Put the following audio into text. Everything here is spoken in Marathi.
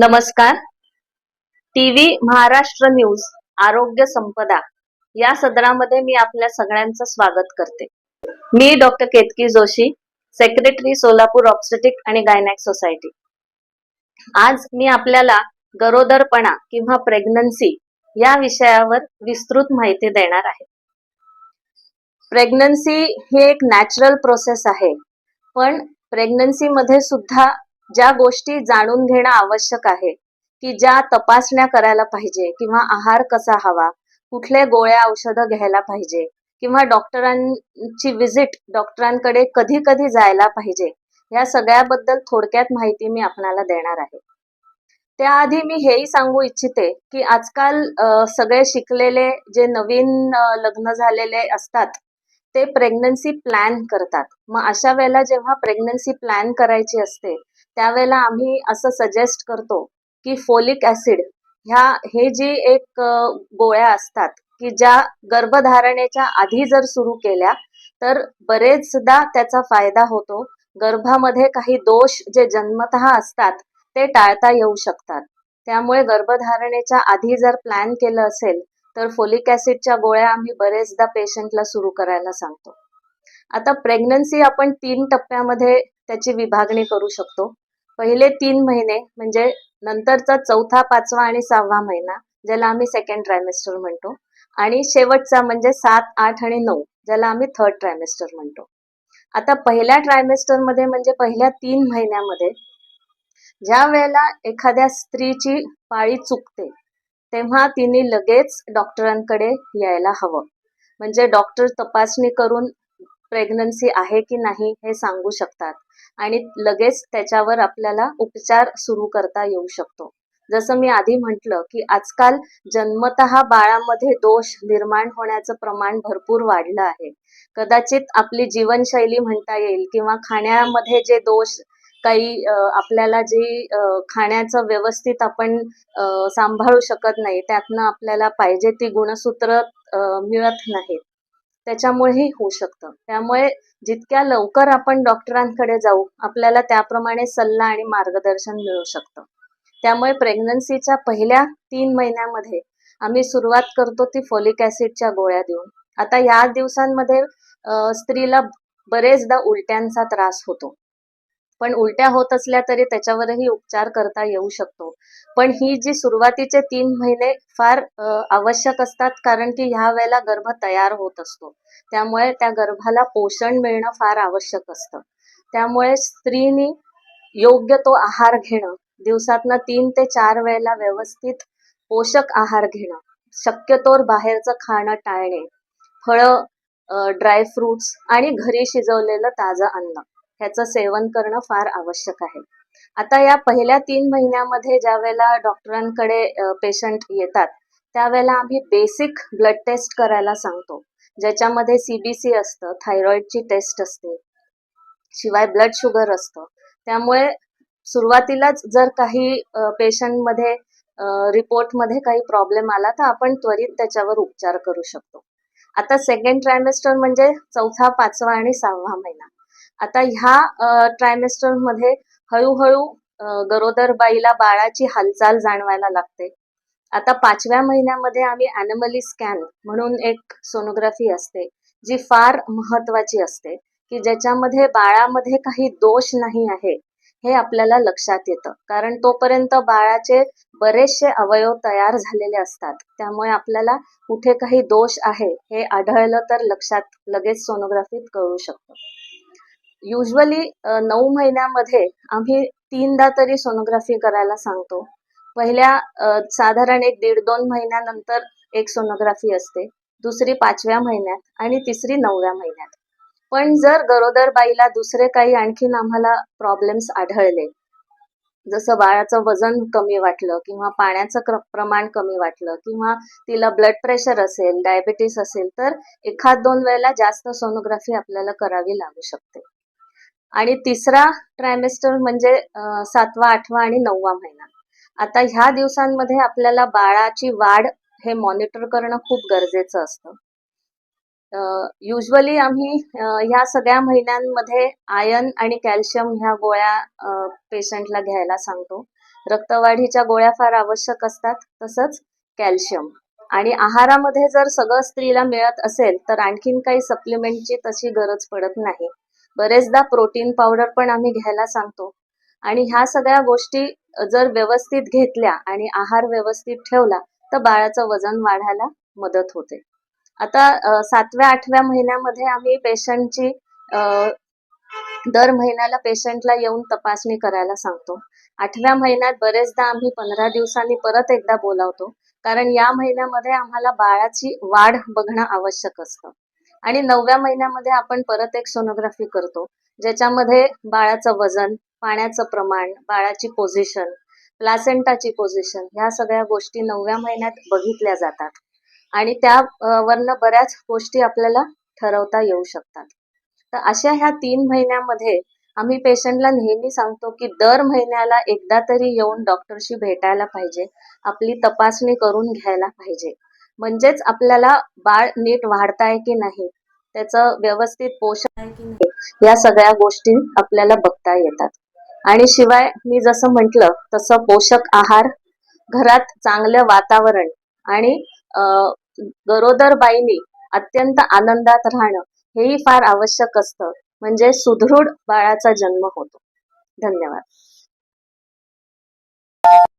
नमस्कार. टीव्ही महाराष्ट्र न्यूज आरोग्य संपदा या सदरामध्ये मी आपल्या सगळ्यांचं स्वागत करते. मी doctor Ketaki Joshi secretary Solapur obstetric आणि गायनॅक सोसायटी आज मी आपल्याला गरोदरपणा किंवा प्रेग्नन्सी या विषयावर विस्तृत माहिती देणार आहे. प्रेग्नन्सी ही एक नॅचरल प्रोसेस आहे पण प्रेग्नन्सीमध्ये सुद्धा ज्या गोष्टी जाणून घेणं आवश्यक आहे की ज्या तपासण्या करायला पाहिजे किंवा आहार कसा हवा कुठले गोळ्या औषधं घ्यायला पाहिजे किंवा डॉक्टरांची विजिट डॉक्टरांकडे कधी कधी जायला पाहिजे या सगळ्याबद्दल थोडक्यात माहिती मी आपणाला देणार आहे. त्याआधी मी हेही सांगू इच्छिते की आजकाल सगळे शिकलेले जे नवीन लग्न झालेले असतात ते प्रेग्नन्सी प्लॅन करतात. मग अशा वेळेला जेव्हा प्रेग्नन्सी प्लॅन करायची असते त्यावेळेला आम्ही असं सजेस्ट करतो की फोलिक ऍसिड ह्या हे जी एक गोळ्या असतात की ज्या गर्भधारणेच्या आधी जर सुरू केल्या तर बरेचदा त्याचा फायदा होतो. गर्भामध्ये काही दोष जे जन्मतः असतात ते टाळता येऊ शकतात. त्यामुळे गर्भधारणेच्या आधी जर प्लॅन केलं असेल तर फोलिक ऍसिडच्या गोळ्या आम्ही बरेचदा पेशंटला सुरू करायला सांगतो. आता प्रेग्नन्सी आपण तीन टप्प्यामध्ये त्याची विभागणी करू शकतो. पहिले तीन महिने म्हणजे नंतरचा चौथा पाचवा आणि सहावा महिना ज्याला आम्ही सेकंड ट्रायमेस्टर म्हणतो. आणि शेवटचा म्हणजे सात आठ आणि नऊ ज्याला आम्ही थर्ड ट्रायमेस्टर म्हणतो. आता पहिल्या ट्रायमेस्टरमध्ये म्हणजे पहिल्या तीन महिन्यामध्ये ज्या वेळेला एखाद्या स्त्रीची पाळी चुकते तेव्हा तिने लगेच डॉक्टरांकडे यायला हवं. म्हणजे डॉक्टर तपासणी करून प्रेग्नन्सी आहे की नाही हे सांगू शकतात. आणि लगेच त्याच्यावर आपल्याला उपचार सुरू करता येऊ शकतो. जसं मी आधी म्हटलं की आजकाल जन्मतः बाळामध्ये दोष निर्माण होण्याचं प्रमाण भरपूर वाढलं आहे. कदाचित आपली जीवनशैली म्हणता येईल किंवा खाण्यामध्ये जे दोष काही आपल्याला जे खाण्याचं व्यवस्थित आपण सांभाळू शकत नाही त्यातनं आपल्याला पाहिजे ती गुणसूत्र मिळत नाहीत. त्याच्यामुळेही होऊ शकतं. त्यामुळे जितक्या लवकर आपण डॉक्टरांकडे जाऊ आपल्याला त्याप्रमाणे सल्ला आणि मार्गदर्शन मिळू शकतं. त्यामुळे प्रेग्नन्सीच्या पहिल्या तीन महिन्यामध्ये आम्ही सुरुवात करतो ती फॉलिक ऍसिडच्या गोळ्या देऊन. आता या दिवसांमध्ये स्त्रीला बरेचदा उलट्यांचा त्रास होतो. पण उलट्या होत असल्या तरी त्याच्यावरही उपचार करता येऊ शकतो. पण ही जी सुरुवातीचे तीन महिने फार आवश्यक असतात कारण की ह्या वेळेला गर्भ तयार होत असतो. त्यामुळे त्या गर्भाला पोषण मिळणं फार आवश्यक असतं. त्यामुळे स्त्रीनी योग्य तो आहार घेणं दिवसातनं तीन ते चार वेळेला व्यवस्थित पोषक आहार घेणं शक्यतोर बाहेरचं खाणं टाळणे फळं ड्रायफ्रुट्स आणि घरी शिजवलेलं ताजं अन्न. ह्याचं सेवन करणं फार आवश्यक आहे. आता या पहिल्या तीन महिन्यामध्ये ज्या वेळेला डॉक्टरांकडे पेशंट येतात त्यावेळेला आम्ही बेसिक ब्लड टेस्ट करायला सांगतो. ज्याच्यामध्ये सीबीसी असतं थायरॉइडची टेस्ट असते शिवाय ब्लड शुगर असतं. त्यामुळे सुरुवातीलाच जर काही पेशंटमध्ये रिपोर्टमध्ये काही प्रॉब्लेम आला तर आपण त्वरित त्याच्यावर उपचार करू शकतो. आता सेकंड ट्रायमेस्टर म्हणजे चौथा पाचवा आणि सहावा महिना. आता ह्या ट्रायमेस्टरमध्ये हळूहळू गरोदर बाईला बाळाची हालचाल जाणवायला लागते. आता पाचव्या महिन्यामध्ये आम्ही ॲनिमली स्कॅन म्हणून एक सोनोग्राफी असते जी फार महत्वाची असते की ज्याच्यामध्ये बाळामध्ये काही दोष नाही आहे हे आपल्याला लक्षात येतं. कारण तोपर्यंत बाळाचे बरेचसे अवयव तयार झालेले असतात. त्यामुळे आपल्याला कुठे काही दोष आहे हे आढळलं तर लक्षात लगेच सोनोग्राफीत कळू शकतं. युजली नऊ महिन्यामध्ये आम्ही तीनदा तरी सोनोग्राफी करायला सांगतो. पहिल्या साधारण एक दीड दोन महिन्यानंतर एक सोनोग्राफी असते. दुसरी पाचव्या महिन्यात आणि तिसरी नवव्या महिन्यात. पण जर गरोदर बाईला दुसरे काही आणखीन आम्हाला प्रॉब्लेम्स आढळले जसं बाळाचं वजन कमी वाटलं किंवा पाण्याचं क्र- प्रमाण कमी वाटलं किंवा तिला ब्लड प्रेशर असेल डायबिटीस असेल तर एखाद दोन वेळेला जास्त सोनोग्राफी आपल्याला करावी लागू शकते. आणि तिसरा ट्रायमेस्टर म्हणजे सातवा आठवा आणि नववा महिना. आता ह्या दिवसांमध्ये आपल्याला बाळाची वाढ हे मॉनिटर करणं खूप गरजेचं असतं. युजली आम्ही ह्या सगळ्या महिन्यांमध्ये आयर्न आणि कॅल्शियम ह्या गोळ्या पेशंटला घ्यायला सांगतो. रक्तवाढीच्या गोळ्या फार आवश्यक असतात तसंच कॅल्शियम आणि आहारामध्ये जर सगळं स्त्रीला मिळत असेल तर आणखीन काही सप्लिमेंटची तशी गरज पडत नाही. बरेचदा प्रोटीन पावडर पण आम्ही घ्यायला सांगतो. आणि ह्या सगळ्या गोष्टी जर व्यवस्थित घेतल्या आणि आहार व्यवस्थित ठेवला तर बाळाचं वजन वाढायला मदत होते. आता सातव्या आठव्या महिन्यामध्ये आम्ही पेशंटची दर महिन्याला पेशंटला येऊन तपासणी करायला सांगतो. आठव्या महिन्यात बरेचदा आम्ही पंधरा दिवसांनी परत एकदा बोलावतो. कारण या महिन्यामध्ये आम्हाला बाळाची वाढ बघणं आवश्यक असतं. आणि नवव्या महिन्यामध्ये आपण परत एक सोनोग्राफी करतो ज्याच्यामध्ये बाळाचं वजन पाण्याचं प्रमाण बाळाची पोझिशन प्लासेंटाची पोझिशन ह्या सगळ्या गोष्टी नवव्या महिन्यात बघितल्या जातात. आणि त्या वरनं बऱ्याच गोष्टी आपल्याला ठरवता येऊ शकतात. तर अशा ह्या तीन महिन्यामध्ये आम्ही पेशंटला नेहमी सांगतो की दर महिन्याला एकदा तरी येऊन डॉक्टरशी भेटायला पाहिजे. आपली तपासणी करून घ्यायला पाहिजे. म्हणजेच आपल्याला बाळ नीट वाढताय की नाही त्याचं व्यवस्थित पोषण आहे की नाही या सगळ्या गोष्टी आपल्याला बघता येतात. आणि शिवाय मी जसं म्हंटल तसं पोषक आहार घरात चांगलं वातावरण आणि गरोदर बाईनी अत्यंत आनंदात राहणं हेही फार आवश्यक असतं. म्हणजे सुदृढ बाळाचा जन्म होतो. धन्यवाद.